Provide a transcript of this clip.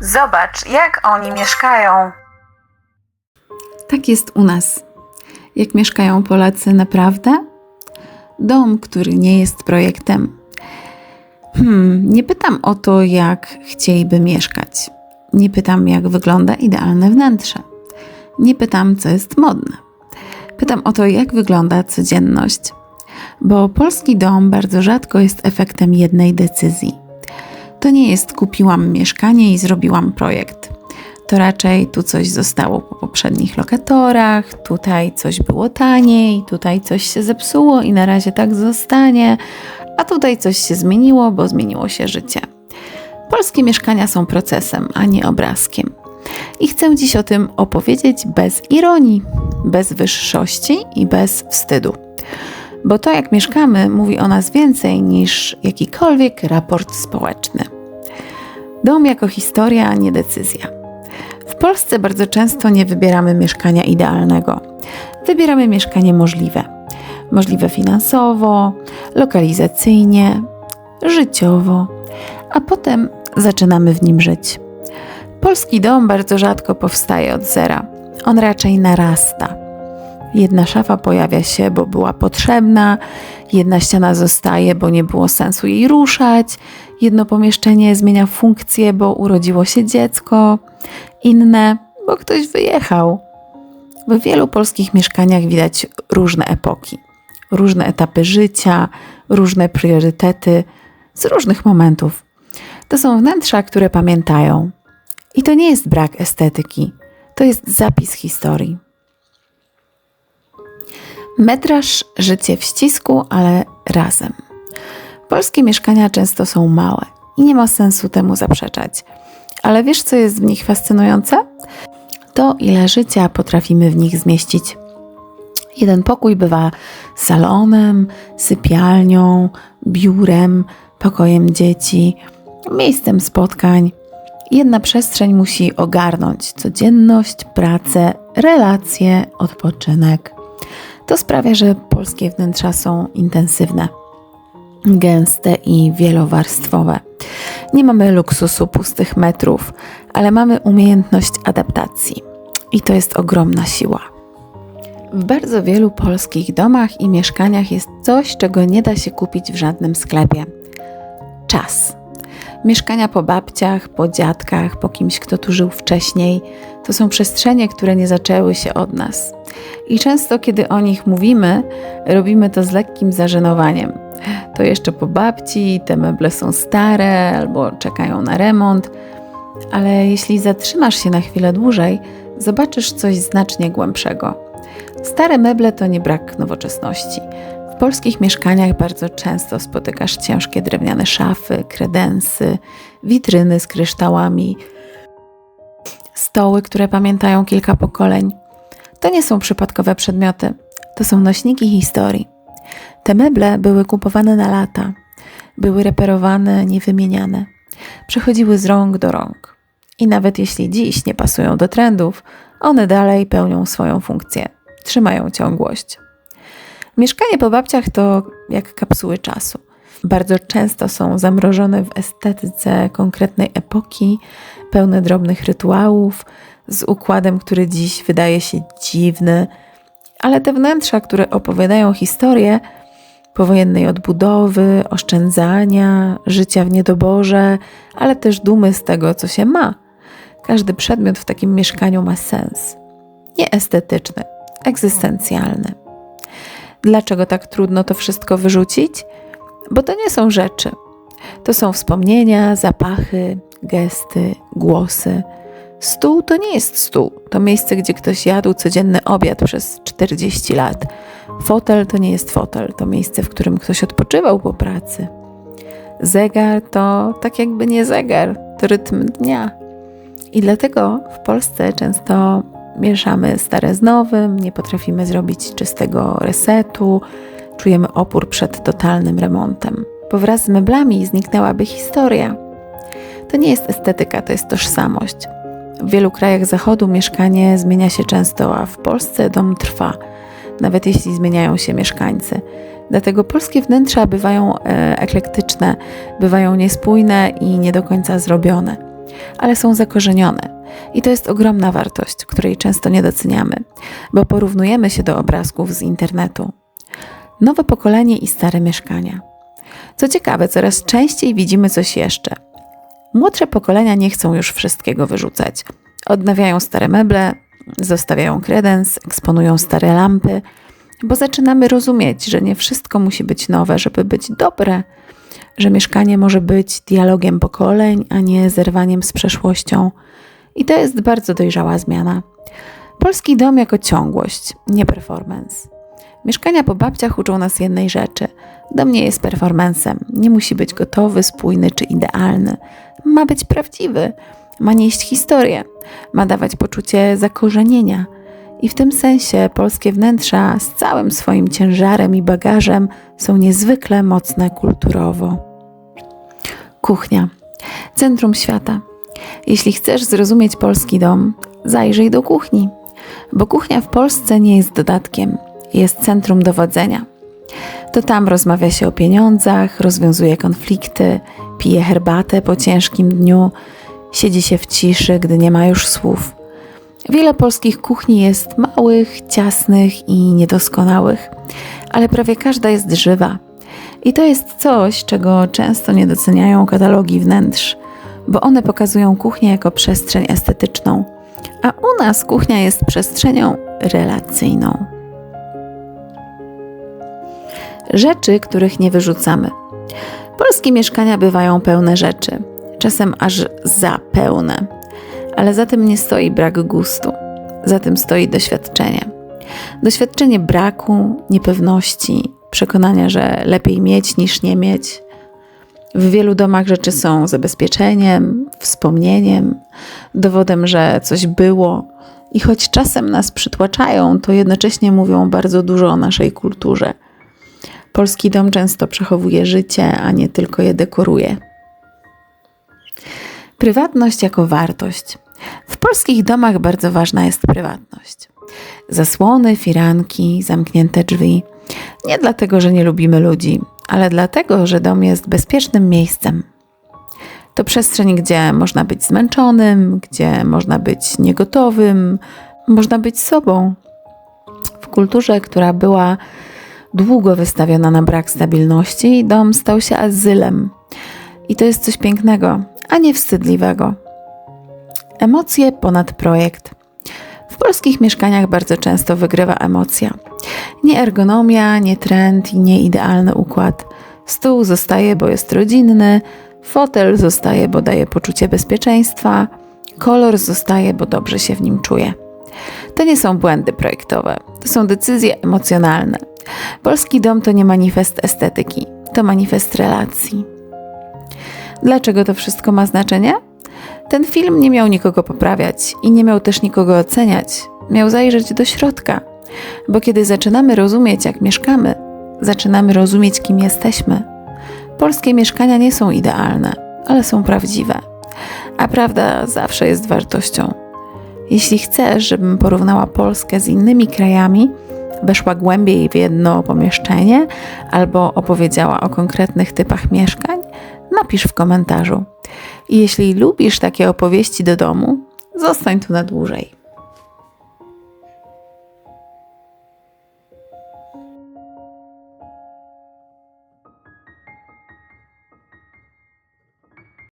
Zobacz, jak oni mieszkają. Tak jest u nas. Jak mieszkają Polacy naprawdę? Dom, który nie jest projektem. Hmm, nie pytam o to, jak chcieliby mieszkać. Nie pytam, jak wygląda idealne wnętrze. Nie pytam, co jest modne. Pytam o to, jak wygląda codzienność. Bo polski dom bardzo rzadko jest efektem jednej decyzji. To nie jest kupiłam mieszkanie i zrobiłam projekt. To raczej tu coś zostało po poprzednich lokatorach, tutaj coś było taniej, tutaj coś się zepsuło i na razie tak zostanie, a tutaj coś się zmieniło, bo zmieniło się życie. Polskie mieszkania są procesem, a nie obrazkiem. I chcę dziś o tym opowiedzieć bez ironii, bez wyższości i bez wstydu. Bo to, jak mieszkamy, mówi o nas więcej niż jakikolwiek raport społeczny. Dom jako historia, a nie decyzja. W Polsce bardzo często nie wybieramy mieszkania idealnego. Wybieramy mieszkanie możliwe. Możliwe finansowo, lokalizacyjnie, życiowo, a potem zaczynamy w nim żyć. Polski dom bardzo rzadko powstaje od zera. On raczej narasta. Jedna szafa pojawia się, bo była potrzebna, jedna ściana zostaje, bo nie było sensu jej ruszać, jedno pomieszczenie zmienia funkcję, bo urodziło się dziecko, inne, bo ktoś wyjechał. W wielu polskich mieszkaniach widać różne epoki, różne etapy życia, różne priorytety z różnych momentów. To są wnętrza, które pamiętają. I to nie jest brak estetyki, to jest zapis historii. Metraż życie w ścisku, ale razem. Polskie mieszkania często są małe i nie ma sensu temu zaprzeczać. Ale wiesz, co jest w nich fascynujące? To, ile życia potrafimy w nich zmieścić. Jeden pokój bywa salonem, sypialnią, biurem, pokojem dzieci, miejscem spotkań. Jedna przestrzeń musi ogarnąć codzienność, pracę, relacje, odpoczynek. To sprawia, że polskie wnętrza są intensywne, gęste i wielowarstwowe. Nie mamy luksusu pustych metrów, ale mamy umiejętność adaptacji. I to jest ogromna siła. W bardzo wielu polskich domach i mieszkaniach jest coś, czego nie da się kupić w żadnym sklepie czas. Mieszkania po babciach, po dziadkach, po kimś, kto tu żył wcześniej, to są przestrzenie, które nie zaczęły się od nas. I często, kiedy o nich mówimy, robimy to z lekkim zażenowaniem. To jeszcze po babci, te meble są stare albo czekają na remont, ale jeśli zatrzymasz się na chwilę dłużej, zobaczysz coś znacznie głębszego. Stare meble to nie brak nowoczesności. Polskich mieszkaniach bardzo często spotykasz ciężkie drewniane szafy, kredensy, witryny z kryształami, stoły, które pamiętają kilka pokoleń. To nie są przypadkowe przedmioty, to są nośniki historii. Te meble były kupowane na lata, były reperowane, niewymieniane, przechodziły z rąk do rąk. I nawet jeśli dziś nie pasują do trendów, one dalej pełnią swoją funkcję, trzymają ciągłość. Mieszkanie po babciach to jak kapsuły czasu. Bardzo często są zamrożone w estetyce konkretnej epoki, pełne drobnych rytuałów, z układem, który dziś wydaje się dziwny, ale te wnętrza, które opowiadają historię powojennej odbudowy, oszczędzania, życia w niedoborze, ale też dumy z tego, co się ma. Każdy przedmiot w takim mieszkaniu ma sens. Nie estetyczny, egzystencjalny. Dlaczego tak trudno to wszystko wyrzucić? Bo to nie są rzeczy. To są wspomnienia, zapachy, gesty, głosy. Stół to nie jest stół, to miejsce, gdzie ktoś jadł codzienny obiad przez 40 lat. Fotel to nie jest fotel, to miejsce, w którym ktoś odpoczywał po pracy. Zegar to tak jakby nie zegar, to rytm dnia. I dlatego w Polsce często mieszamy stare z nowym, nie potrafimy zrobić czystego resetu, czujemy opór przed totalnym remontem. Bo wraz z meblami zniknęłaby historia. To nie jest estetyka, to jest tożsamość. W wielu krajach zachodu mieszkanie zmienia się często, a w Polsce dom trwa, nawet jeśli zmieniają się mieszkańcy. Dlatego polskie wnętrza bywają e, eklektyczne, bywają niespójne i nie do końca zrobione. Ale są zakorzenione. I to jest ogromna wartość, której często nie doceniamy, bo porównujemy się do obrazków z internetu. Nowe pokolenie i stare mieszkania. Co ciekawe, coraz częściej widzimy coś jeszcze. Młodsze pokolenia nie chcą już wszystkiego wyrzucać. Odnawiają stare meble, zostawiają kredens, eksponują stare lampy, bo zaczynamy rozumieć, że nie wszystko musi być nowe, żeby być dobre, że mieszkanie może być dialogiem pokoleń, a nie zerwaniem z przeszłością. I to jest bardzo dojrzała zmiana. Polski dom jako ciągłość, nie performance. Mieszkania po babciach uczą nas jednej rzeczy. Dom nie jest performancem, nie musi być gotowy, spójny czy idealny. Ma być prawdziwy, ma nieść historię, ma dawać poczucie zakorzenienia. I w tym sensie polskie wnętrza z całym swoim ciężarem i bagażem są niezwykle mocne kulturowo. Kuchnia. Centrum świata. Jeśli chcesz zrozumieć polski dom, zajrzyj do kuchni, bo kuchnia w Polsce nie jest dodatkiem, jest centrum dowodzenia. To tam rozmawia się o pieniądzach, rozwiązuje konflikty, pije herbatę po ciężkim dniu, siedzi się w ciszy, gdy nie ma już słów. Wiele polskich kuchni jest małych, ciasnych i niedoskonałych, ale prawie każda jest żywa. I to jest coś, czego często nie doceniają katalogi wnętrz, bo one pokazują kuchnię jako przestrzeń estetyczną, a u nas kuchnia jest przestrzenią relacyjną. Rzeczy, których nie wyrzucamy. Polskie mieszkania bywają pełne rzeczy, czasem aż za pełne, ale za tym nie stoi brak gustu, za tym stoi doświadczenie. Doświadczenie braku, niepewności, przekonania, że lepiej mieć niż nie mieć. W wielu domach rzeczy są zabezpieczeniem, wspomnieniem, dowodem, że coś było. I choć czasem nas przytłaczają, to jednocześnie mówią bardzo dużo o naszej kulturze. Polski dom często przechowuje życie, a nie tylko je dekoruje. Prywatność jako wartość. W polskich domach bardzo ważna jest prywatność. Zasłony, firanki, zamknięte drzwi. Nie dlatego, że nie lubimy ludzi, ale dlatego, że dom jest bezpiecznym miejscem. To przestrzeń, gdzie można być zmęczonym, gdzie można być niegotowym, można być sobą. W kulturze, która była długo wystawiona na brak stabilności, dom stał się azylem. I to jest coś pięknego, a nie wstydliwego. Emocje ponad projekt. W polskich mieszkaniach bardzo często wygrywa emocja. Nie ergonomia, nie trend i nie idealny układ. Stół zostaje, bo jest rodzinny, fotel zostaje, bo daje poczucie bezpieczeństwa, kolor zostaje, bo dobrze się w nim czuje. To nie są błędy projektowe, to są decyzje emocjonalne. Polski dom to nie manifest estetyki, to manifest relacji. Dlaczego to wszystko ma znaczenie? Ten film nie miał nikogo poprawiać i nie miał też nikogo oceniać. Miał zajrzeć do środka, bo kiedy zaczynamy rozumieć, jak mieszkamy, zaczynamy rozumieć, kim jesteśmy. Polskie mieszkania nie są idealne, ale są prawdziwe, a prawda zawsze jest wartością. Jeśli chcesz, żebym porównała Polskę z innymi krajami, weszła głębiej w jedno pomieszczenie albo opowiedziała o konkretnych typach mieszkań, napisz w komentarzu. Jeśli lubisz takie opowieści do domu, zostań tu na dłużej.